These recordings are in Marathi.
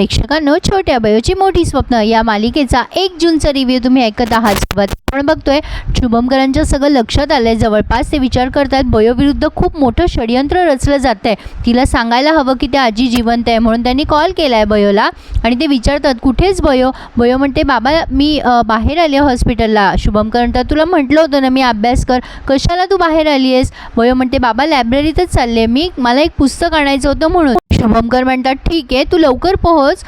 प्रेक्षकांनो छोट्या बयोची मोठी स्वप्न या मालिकेचा एक जूनचा रिव्ह्यू तुम्ही ऐकत आहात. सोबत आपण बघतोय शुभमकरांच्या सगळं लक्षात आलंय. जवळपास ते विचार करतात बयोविरुद्ध खूप मोठं षडयंत्र रचलं जात आहे तिला सांगायला हवं की त्या आजी जिवंत आहे म्हणून त्यांनी कॉल केला आहे बयोला आणि ते विचारतात कुठेच बयो बयो म्हणते बाबा मी बाहेर आले हॉस्पिटलला शुभमकर म्हणतात तुला म्हटलं होतं ना मी अभ्यास कर. कशाला तू बाहेर आली आहेस? बयो म्हणते बाबा लायब्ररीतच चालले मी मला एक पुस्तक आणायचं होतं म्हणून. शुभमकर म्हणतात ठीक आहे तू लवकर पोहोच.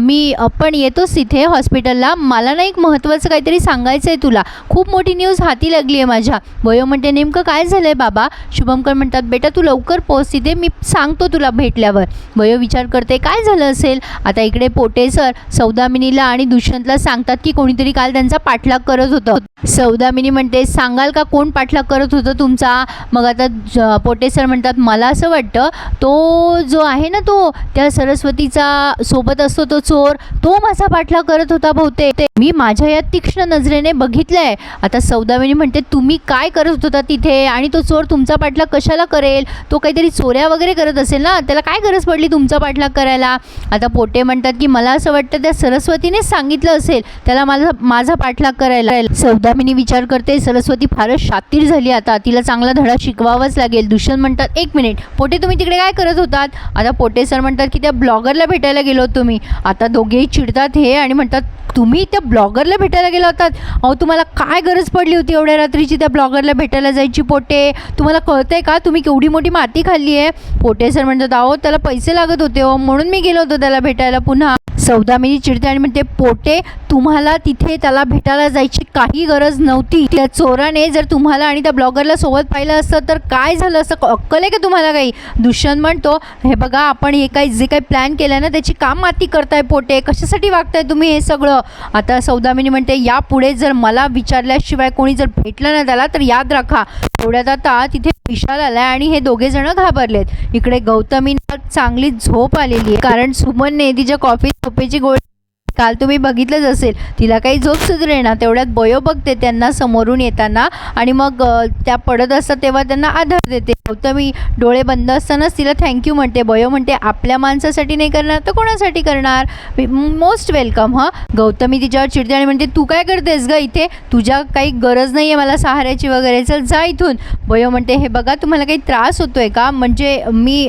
मी पण येतोच तिथे हॉस्पिटलला. मला ना एक महत्त्वाचं काहीतरी सांगायचं आहे तुला. खूप मोठी न्यूज हाती लागली आहे माझ्या. वयो म्हणते नेमकं काय झालं आहे बाबा? शुभमकर म्हणतात बेटा तू लवकर पोहोच तिथे. मी सांगतो तुला भेटल्यावर. वयो विचार करते काय झालं असेल? आता इकडे पोटे सर सौदामिनीला आणि दुष्यंतला सांगतात की कोणीतरी काल त्यांचा पाठलाग करत होतं. सौदामिनी म्हणते सांगाल का कोण पाठलाग करत होतं तुमचा? मग आता ज- पोटे सर म्हणतात मला असं वाटतं तो जो आहे ना तो? त्या सरस्वतीचा सोबत असतो तो चोर. तो माझा पाठलाग करत होता बहुतेक. मी माझ्या या तीक्ष्ण नजरेने बघितलंय. आता सौदामिनी म्हणते तुम्ही काय करत होता तिथे? आणि तो चोर तुमचा पाठलाग कशाला करेल? तो काहीतरी चोऱ्या वगैरे करत असेल ना? त्याला काय गरज पडली तुमचा पाठलाग करायला? आता पोटे म्हणतात की मला असं वाटतं त्या सरस्वतीनेच सांगितलं असेल. त्याला माझा माझा पाठलाग करायला. सौदामिनी विचार करते सरस्वती फारच शातीर झाली आता. तिला चांगला धडा शिकवावाच लागेल. दुष्यंत म्हणतात एक मिनिट. पोटे तुम्ही तिकडे काय करत होतात? आता पोटे पोटे सर म्हणतात की त्या ब्लॉगरला भेटायला गेलो होतो तुम्ही आता दोघेही चिडतात हे आणि म्हणतात तुम्ही त्या ब्लॉगरला भेटायला गेला होतात? अहो तुम्हाला काय गरज पडली होती एवढ्या रात्रीची त्या ब्लॉगरला भेटायला जायची पोटे? तुम्हाला कळतं आहे का? तुम्ही केवढी मोठी माती खाल्ली आहे? पोटे सर म्हणतात अहो त्याला पैसे लागत होते हो म्हणून मी गेलो होतो त्याला भेटायला पुन्हा. सौदामिनी चिडते आणि म्हणते पोटे तुम्हाला तिथे त्याला भेटायला जायची काही गरज नव्हती. त्या चोराने जर तुम्हाला आणि त्या ब्लॉगरला सोबत पाहिलं असतं तर काय झालं असं अक्कल आहे का तुम्हाला काही? दुष्यंत म्हणतो हे बघा आपण हे काही जे काही प्लॅन केलं ना त्याची काम माती करताय पोटे. कशासाठी वागताय तुम्ही हे सगळं? आता सौदामिनी म्हणते यापुढे जर मला विचारल्याशिवाय कोणी जर भेटलं ना त्याला तर याद राखा. एवढ्यात आता तिथे विशाल आलाय आणि हे दोघे जण घाबरलेत. इकडे गौतमींना चांगली झोप आलेली आहे. कारण सुमनने तिच्या कॉफीत झोपेची गोळी काल तुम्ही बघितलंच असेल तिला काही झोप सुधरे ना तेवढ्यात बयो बघते त्यांना समोरून येताना. आणि मग त्या पडत असतात तेव्हा त्यांना आधार देते. गौतमी डोळे बंद असतानाच तिला थँक्यू म्हणते. बयो म्हणते आपल्या माणसासाठी नाही करणार तर कोणासाठी करणार? मोस्ट वेलकम हां. गौतमी तिच्यावर चिडते आणि म्हणते तू काय करतेस ग इथे? तुझ्या काही गरज नाही आहे मला सहाऱ्याची वगैरे चल जा इथून. बयो म्हणते हे बघा तुम्हाला काही त्रास होतो आहे का? म्हणजे मी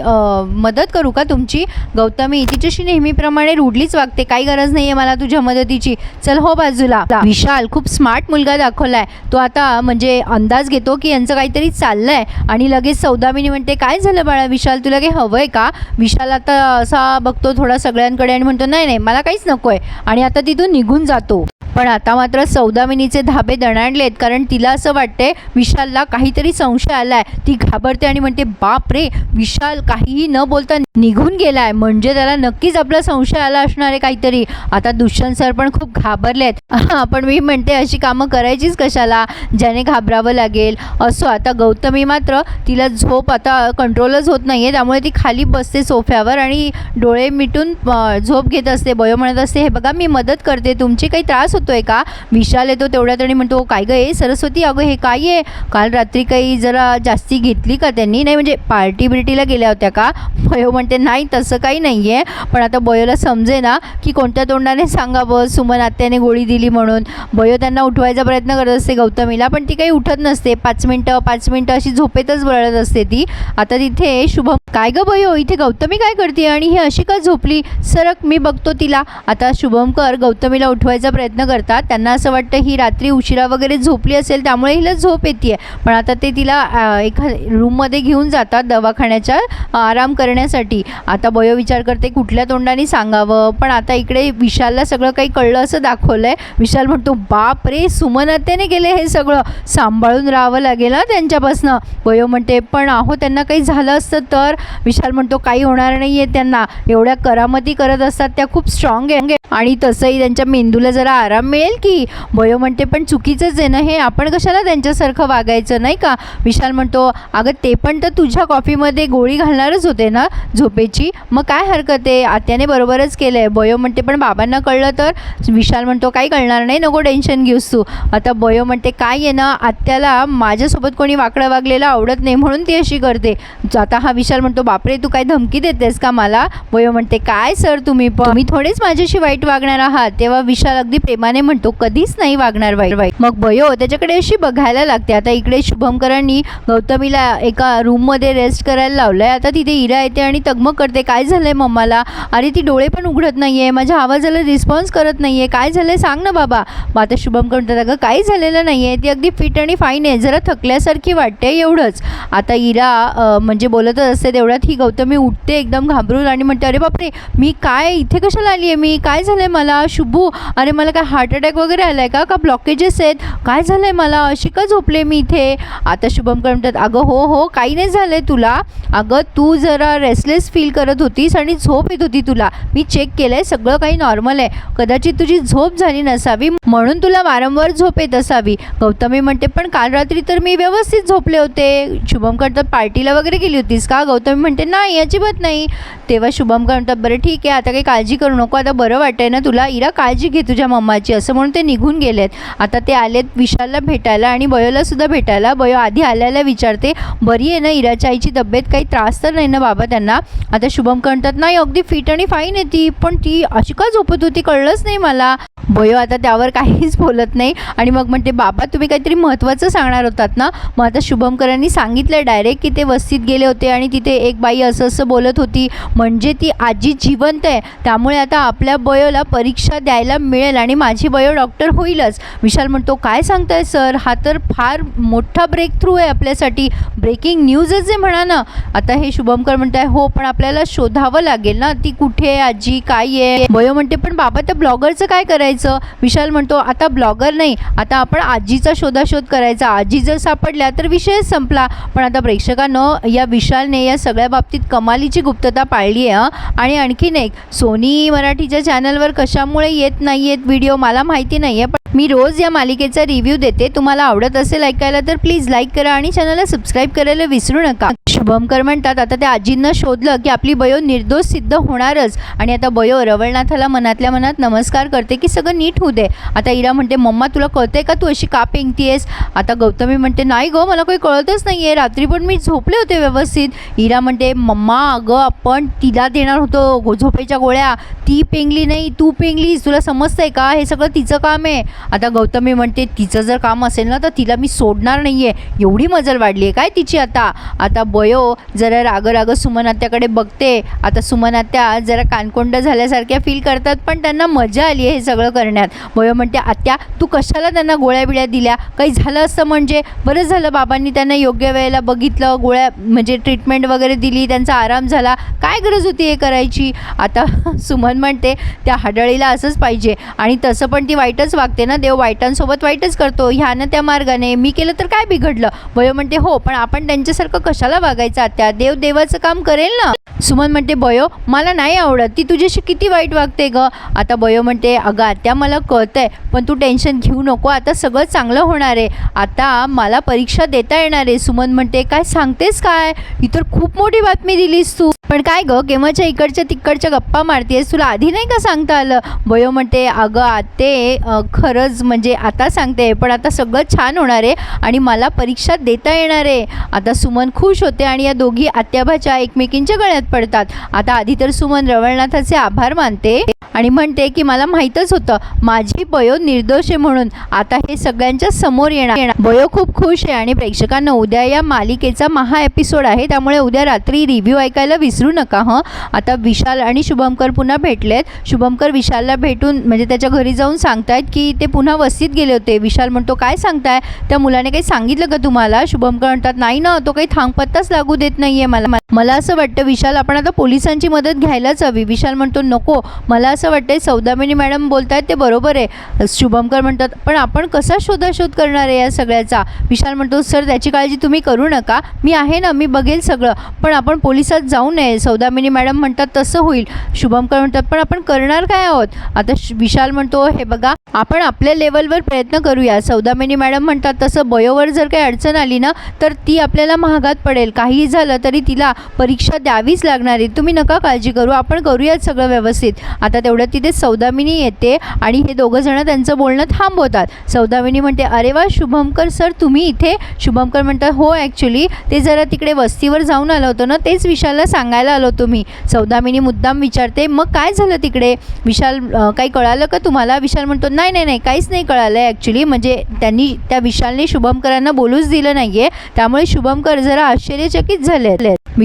मदत करू का तुमची? गौतमी तिच्याशी नेहमीप्रमाणे रूढलीच वागते काही गरज नाही आहे मला तुझ्या मदतीची. चल हो बाजूला. विशाल खूप स्मार्ट मुलगा दाखवलाय. तो आता म्हणजे अंदाज घेतो की यांचं काहीतरी चाललंय. आणि लगेच सौदामिनी म्हणते काय झालं बाळा विशाल तुला काही हवंय का? विशाल आता असा बघतो थोडा सगळ्यांकडे आणि म्हणतो नाही नाही मला काहीच नकोय. आणि आता तिथून निघून जातो. पण आता मात्र सौदामिनीचे धाबे दणाणलेत कारण तिला असं वाटते विशालला काहीतरी संशय आलाय. ती घाबरते आणि म्हणते बाप रे विशाल काहीही न बोलता निघून गेलाय. म्हणजे त्याला नक्कीच आपला संशय आला असणार आहे काहीतरी. आता दुष्यंत सर पण खूप घाबरलेत. आहेत पण मी म्हणते अशी कामं करायचीच कशाला? ज्याने घाबरावं लागेल. असो आता गौतमी मात्र तिला झोप आता कंट्रोलच होत नाही आहे त्यामुळे ती खाली बसते सोफ्यावर आणि डोळे मिटून झोप घेत असते. बयो म्हणत असते हे बघा मी मदत करते. तुमची काही त्रास होतोय का? विशाल येतो तेवढ्यात आणि म्हणतो काय गं हे सरस्वती अगं हे काय आहे? काल रात्री काही जरा जास्ती घेतली का त्यांनी? नाही म्हणजे पार्टी बिर्टीला गेल्या होत्या का? बयो म्हणते नाही तसं काही नाही आहे पण आता बयोला समजे ना की कोणत्या तोंडाने सांगावं सुमन आत्याने गोळी दिली म्हणून. बयो त्यांना उठवायचा प्रयत्न करत असते गौतमीला पण ती काही उठत नसते. पाच मिनटं पाच मिनटं अशी झोपेतच वळत असते ती. आता तिथे शुभम काय गं भयो इथे गौतमी काय करते आणि ही अशी का झोपली? सरक मी बघतो तिला. आता शुभमकर गौतमीला उठवायचा प्रयत्न करतात. त्यांना असं वाटतं ही रात्री उशिरा वगैरे झोपली असेल त्यामुळे हिला झोप येते पण आता ते तिला एका एखा रूममध्ये घेऊन जातात दवाखान्याच्या आराम करण्यासाठी. आता बयो विचार करते कुठल्या तोंडाने सांगावं? पण आता इकडे विष विशालला सगळं काही कळलं असं दाखवलं आहे विशाल म्हणतो बाप रे सुमन गेले हे सगळं. सांभाळून राहावं लागेल ना त्यांच्यापासनं. बयो म्हणते पण अहो त्यांना काही झालं असतं तर? विशाल म्हणतो काही होणार नाही आहे त्यांना. एवढ्या करामती करत असतात त्या खूप स्ट्रॉंग आहे. आणि तसंही त्यांच्या मेंदूला जरा आराम मिळेल की? बयो म्हणते पण चुकीचंच आहे ना हे? आपण कशाला त्यांच्यासारखं वागायचं नाही का? विशाल म्हणतो अगं ते पण तर तुझ्या कॉफीमध्ये गोळी घालणारच होते ना झोपेची? मग काय हरकत आहे? आत्याने बरोबरच केलं आहे बयो म्हणते पण बाबांना कळलं तर विशाल म्हणतो काही कळणार नाही नको टेन्शन घेऊस तू. आता बयो म्हणते काय आहे ना आत्याला माझ्यासोबत कोणी वाकडं वागलेलं आवडत नाही म्हणून ती अशी करते. आता हा विशाल म्हणतो बापरे तू काय धमकी देतेस का मला? बयो म्हणते काय सर तुम्ही पण? मी थोडेच माझ्याशी वाईट वागणार आहात. तेव्हा विशाल अगदी प्रेमाने म्हणतो कधीच नाही वागणार वाईट. वाईट मग बयो त्याच्याकडे अशी बघायला लागते आता इकडे शुभमकरांनी गौतमीला एका रूममध्ये रेस्ट करायला लावलंय. आता तिथे इरा येते आणि तगमग करते. काय झालंय मम्माला? अरे ती डोळे पण उघडत नाही आहे माझ्या आवाजाला रिस्पॉन्स करत नाहीये. काय झालंय सांग ना बाबा. मग आता शुभम म्हणतात अगं काही झालेलं नाही आहे ती अगदी फिट आणि फाईन आहे. जरा थकल्यासारखी वाटते एवढंच. आता इरा म्हणजे बोलतच असते तेवढ्यात ही गौतमी उठते एकदम घाबरून आणि म्हणते अरे बापरे मी काय? इथे कशाला आली आहे मी? काय झालं आहे मला? शुभू अरे मला काय हार्ट अटॅक वगैरे आला आहे का? का ब्लॉकेजेस आहेत? काय झालं आहे मला? अशी का झोपले मी इथे? आता शुभम म्हणतात अगं हो हो काही नाही झालं आहे तुला. अगं तू जरा रेस्टलेस फील करत होतीस आणि झोप येत होती तुला. मी चेक केलं आहे सगळं काही नॉर्मल आहे. कदाचित तुझी झोप झाली नसावी म्हणून तुला वारंवार झोप येत असावी. गौतमी म्हणते पण काल रात्री तर मी व्यवस्थित झोपले होते. शुभम करतात पार्टीला वगैरे गेली होतीस का? गौतमी म्हणते नाही अजिबात नाही. तेव्हा शुभम म्हणतात बरं ठीक आहे आता काही काळजी करू नको. आता बरं वाटतंय ना तुला? इरा काळजी घे तुझ्या मम्माची. असं म्हणून ते निघून गेलेत. आता ते आलेत विशालला भेटायला आणि बयोला सुद्धा भेटायला. बयो आधी आल्याला विचारते बरी आहे ना इराच्या आईची तब्येत? काही त्रास तर नाही ना बाबा त्यांना? आता शुभम म्हणतात नाही अगदी फिट आणि फाईन आहे ती. पण ती अशी का झोपत होती कळलंच नाही मला. भयो आता त्यावर काहीच बोलत नाही. आणि मग म्हणते बाबा तुम्ही काहीतरी महत्त्वाचं सांगणार होतात ना? मग आता शुभमकरांनी सांगितलं डायरेक्ट की ते वस्तीत गेले होते आणि तिथे एक बाई असं असं बोलत होती. म्हणजे ती आजी जिवंत आहे. त्यामुळे आता आपल्या बयोला परीक्षा द्यायला मिळेल आणि माझी बयो डॉक्टर होईलच. विशाल म्हणतो काय सांगताय सर? हा तर फार मोठा ब्रेक थ्रू आहे आपल्यासाठी. ब्रेकिंग न्यूजच आहे म्हणा ना. आता हे शुभमकर म्हणताय हो पण आपल्याला शोधावं लागेल ना. ती कुठे आहे आजी? काय आहे? बयो म्हणते पण पण बाबा त्या ब्लॉगरचं काय करायचं? विशाल म्हणतो आता ब्लॉगर नाही आता आपण आजीचा शोधाशोध करायचा. आजी जर सापडल्या तर विषयच संपला. पण आता प्रेक्षकानं या विशालने या सगळ्या बाबतीत कमालीची गुप्तता पाळली आहे आणि आणखीन एक सोनी मराठीच्या चॅनलवर कशामुळे येत नाही आहेत व्हिडिओ मला माहिती नाही आहे पण मी रोज या मालिकेचा रिव्ह्यू देते. तुम्हाला आवडत असेल ऐकायला तर प्लीज लाईक करा आणि चॅनलला सबस्क्राईब करायला विसरू नका. शुभमकर म्हणतात आता त्या आजींना शोधलं की आपली बयो निर्दोष सिद्ध होणारच. आणि आता बयो रवळनाथाला मनात मनातल्या मनात नमस्कार करते की सगळं नीट होऊ दे. आता इरा म्हणते मम्मा तुला कळतंय का तू अशी का पेंगतीयेस? आता गौतमी म्हणते नाही गं मला काही कळतच नाही आहे रात्री पण मी झोपले होते व्यवस्थित. इरा म्हणते मम्मा अगं आपण तिला देणार होतो गो- झोपेच्या गोळ्या. ती पेंगली नाही तू पेंगलीस. तुला समजतंय का? हे सगळं तिचं काम आहे. आता गौतमी म्हणते तिचं जर काम असेल ना तर तिला मी सोडणार नाही आहे एवढी मजल वाढली आहे काय तिची आता? आता बयो जरा राग राग सुमन आत्याकडे बघते. आता सुमन आत्या जरा कानकोंड झाल्यासारख्या फील करतात पण त्यांना मजा आली आहे हे सगळं करण्यात. बयो म्हणते आत्या तू कशाला त्यांना गोळ्या बिळ्या दिल्या? काही झालं असं म्हणजे? बरं झालं बाबांनी त्यांना योग्य वेळेला बघितलं गोळ्या म्हणजे ट्रीटमेंट वगैरे दिली त्यांचा आराम झाला. काय गरज होती हे करायची? आता सुमन म्हणते त्या हाडळीला असंच पाहिजे. आणि तसं पण ती वाईटच वागते ना देव वाईटांसोबत वाईटच करतो. ह्यानं त्या मार्गाने मी केलं तर काय बिघडलं? बयो म्हणते हो पण आपण त्यांच्यासारखं कशाला वागायचं आत्या? देव देवाचं काम करेल ना? सुमन म्हणते बयो मला नाही आवडत. ती तुझ्याशी किती वाईट वागते ग? आता बयो म्हणते अगं आत्या मला कळतंय पण तू टेन्शन घेऊ नको आता सगळं चांगलं होणार आहे. आता मला परीक्षा देता येणार आहे. सुमन म्हणते काय सांगतेस काय? ही तर खूप मोठी बातमी दिलीस तू. पण काय ग केव्हाच्या इकडच्या तिकडच्या गप्पा मारतेस? तुला आधी नाही का सांगता आलं? बयो म्हणते अगं आते खरंच म्हणजे आता सांगते पण आता सगळं छान होणार आहे आणि मला परीक्षा देता येणार आहे. आता सुमन खुश होते आणि या दोघी आत्याभाच्या एकमेकींच्या गळ्यात पडतात. आता आधी तर सुमन रवळनाथाचे आभार मानते. आणि म्हणते की मला माहीतच होतं माझी बयो निर्दोष आहे म्हणून. आता हे सगळ्यांच्या समोर येणार बयो खूप खुश आहे आणि प्रेक्षकांना उद्या या मालिकेचा महा एपिसोड आहे. त्यामुळे उद्या रात्री रिव्ह्यू ऐकायला विसरू नका हं. आता विशाल आणि शुभमकर पुन्हा भेटलेत. शुभमकर विशालला भेटून म्हणजे त्याच्या घरी जाऊन सांगतायत की ते पुन्हा वस्तीत गेले होते. विशाल म्हणतो काय सांगताय? त्या मुलाने काही सांगितलं का तुम्हाला? शुभमकर म्हणतात नाही ना तो काही थांगपत्ताच लागू देत नाहीये मला. मला असं वाटतं विशाल आपण आता पोलिसांची मदत घ्यायलाच हवी. विशाल म्हणतो नको. मला असं वाटतं सौदामिनी मॅडम बोलतायत ते बरोबर आहे. शुभमकर म्हणतात पण आपण कसा शोधाशोध करणार आहे या सगळ्याचा? विशाल म्हणतो सर त्याची काळजी तुम्ही करू नका. मी आहे ना मी बघेल सगळं पण आपण पोलिसात जाऊ नये. सौदामिनी मॅडम म्हणतात तसं होईल. शुभमकर म्हणतात पण आपण करणार काय आहोत? आता श- विशाल म्हणतो हे बघा आपण आपल्या लेवलवर प्रयत्न करूया. सौदामिनी मॅडम म्हणतात तसं बयोवर जर काही अडचण आली ना तर ती आपल्याला महागात पडेल. काहीही झालं तरी तिला परीक्षा द्यावीच लागणार आहे. तुम्ही नका काळजी करू. आपण करूयात सगळं व्यवस्थित. आता तेवढ्यात तिथे सौदामिनी येते आणि हे दोघं जण त्यांचं बोलणं थांबवतात. सौदामिनी म्हणते अरे वा शुभमकर सर तुम्ही इथे? शुभमकर म्हणतात हो ॲक्च्युली ते जरा तिकडे वस्तीवर जाऊन आलं होतं ना तेच विशालला सांगायला आलो तुम्ही. सौदामिनी मुद्दाम विचारते मग काय झालं तिकडे? विशाल काही कळालं का तुम्हाला? विशाल म्हणतो नाही नाही नाही काहीच नाही कळालं आहे ॲक्च्युली म्हणजे त्यांनी त्या विशालने शुभमकरांना बोलूच दिलं नाही आहे त्यामुळे शुभमकर जरा आश्चर्यचकित झाले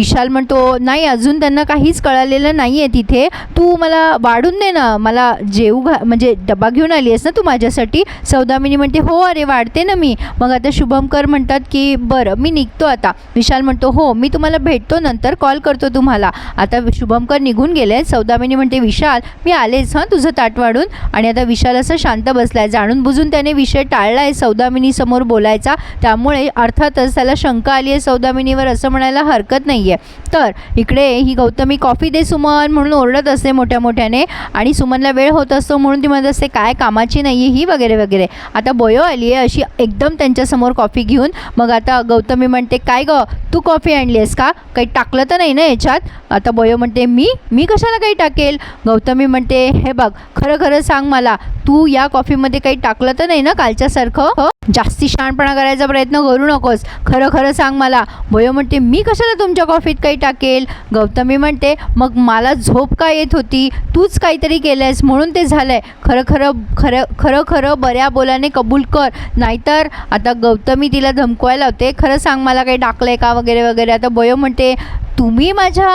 विशाल म्हणतो नाही अजून त्यांना काहीच कळालेलं नाही आहे तिथे. तू मला वाढून दे ना. मला जेऊ घा म्हणजे डबा घेऊन आली आहेस ना तू माझ्यासाठी? सौदामिनी म्हणते हो अरे वाढते ना मी. मग आता शुभमकर म्हणतात की बरं मी निघतो आता. विशाल म्हणतो हो मी तुम्हाला भेटतो नंतर कॉल करतो तुम्हाला. आता शुभमकर निघून गेले. सौदामिनी म्हणते विशाल मी आलेच हां तुझं ताट वाढून. आणि आता विशाल असं शांत बसला आहे जाणून बुजून त्याने विषय टाळला आहे सौदामिनीसमोर बोलायचा. त्यामुळे अर्थातच त्याला शंका आली आहे सौदामिनीवर असं म्हणायला हरकत नाही आहे तर इकडे ही गौतमी कॉफी दे सुमन म्हणून ओरडत असते मोठ्या मोठ्याने. आणि सुमनला वेळ होत असतो म्हणून ती म्हणत असते काय कामाची नाही आहे ही वगैरे वगैरे. आता बयो आली आहे अशी एकदम त्यांच्यासमोर कॉफी घेऊन. मग आता गौतमी म्हणते काय ग तू कॉफी आणली आहेस का? काही टाकलं तर नाही ना याच्यात? आता बयो म्हणते मी? मी कशाला काही टाकेल? गौतमी म्हणते हे बघ खरं खरं सांग मला तू या कॉफीमध्ये काही टाकलं तर नाही ना कालच्यासारखं? जास्ती शहाणपणा करायचा प्रयत्न करू नकोस. खरं खरं सांग मला. बयो म्हणते मी कशाला तुमच्या कॉफीत काही टाकेल? गौतमी म्हणते मग मला झोप का येत होती? तूच काहीतरी केलं आहेस म्हणून ते झालं आहे खरं खरं खरं खरं खरं बऱ्या बोलाने कबूल कर. नाहीतर आता गौतमी तिला धमकवायला होते खरं सांग मला काही टाकलं आहे का वगैरे वगैरे. आता बयो म्हणते तुम्ही माझ्या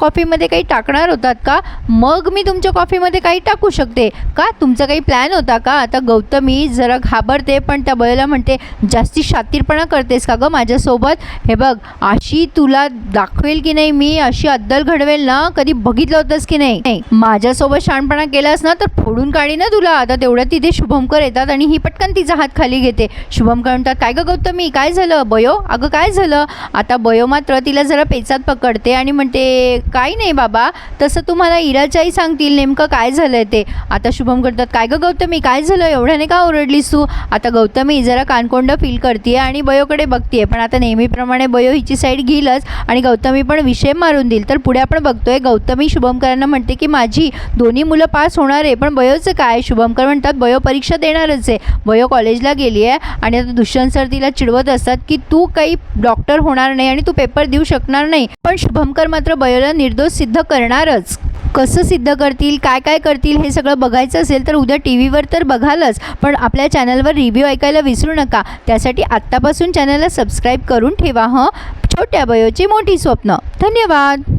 कॉफीमध्ये काही टाकणार होतात का? मग मी तुमच्या कॉफीमध्ये काही टाकू शकते. का? तुमचा काही प्लॅन होता का? आता गौतमी जरा घाबरते पण त्या बयाला म्हणते जास्ती शातीरपणा करतेस का गं माझ्यासोबत? हे बघ अशी तुला दाखवेल की नाही मी? अशी अद्दल घडवेल ना? कधी बघितलं होतंस की नाही? नाही. माझ्यासोबत शहाणपणा केलास ना तर फोडून काढी ना तुला. आता तेवढ्यात तिथे शुभमकर येतात आणि ही पटकन तिचा हात खाली घेते. शुभमकर म्हणतात काय गं गौतमी? काय झालं? बयो? अगं काय झालं? आता बयो मात्र तिला जरा पेचात पकडते आणि म्हणते काही नाही बाबा तसं तुम्हाला इराच्याही सांगतील नेमकं काय झालं आहे ते. आता शुभम करतात. काय गं गौतमी काय झालं? एवढ्याने का ओरडलीस तू? आता गौतमी जरा कानकोंड फील करते आणि बयोकडे बघते पण आता नेहमीप्रमाणे बयो हिची साईड घेईलच आणि गौतमी पण विषय मारून देईल. तर पुढे आपण बघतोय गौतमी शुभमकरांना म्हणते की माझी दोन्ही मुलं पास होणार आहे पण बयोचं काय? शुभमकर म्हणतात बयो परीक्षा देणारच आहे. बयो कॉलेजला गेली आहे आणि आता दुष्यंत सर तिला चिडवत असतात की तू काही डॉक्टर होणार नाही आणि तू पेपर देऊ शकणार नाही. पण शुभमकर मात्र बयोला निर्दोष सिद्ध करणारच. कसं सिद्ध करतील काय काय करतील हे सगळं बघायचं असेल तर उद्या टी व्हीवर तर बघालच पण आपल्या चॅनलवर रिव्ह्यू ऐकायला विसरू नका. त्यासाठी आत्तापासून चॅनलला सबस्क्राईब करून ठेवा हं? छोट्या बयोची मोठी स्वप्न. धन्यवाद!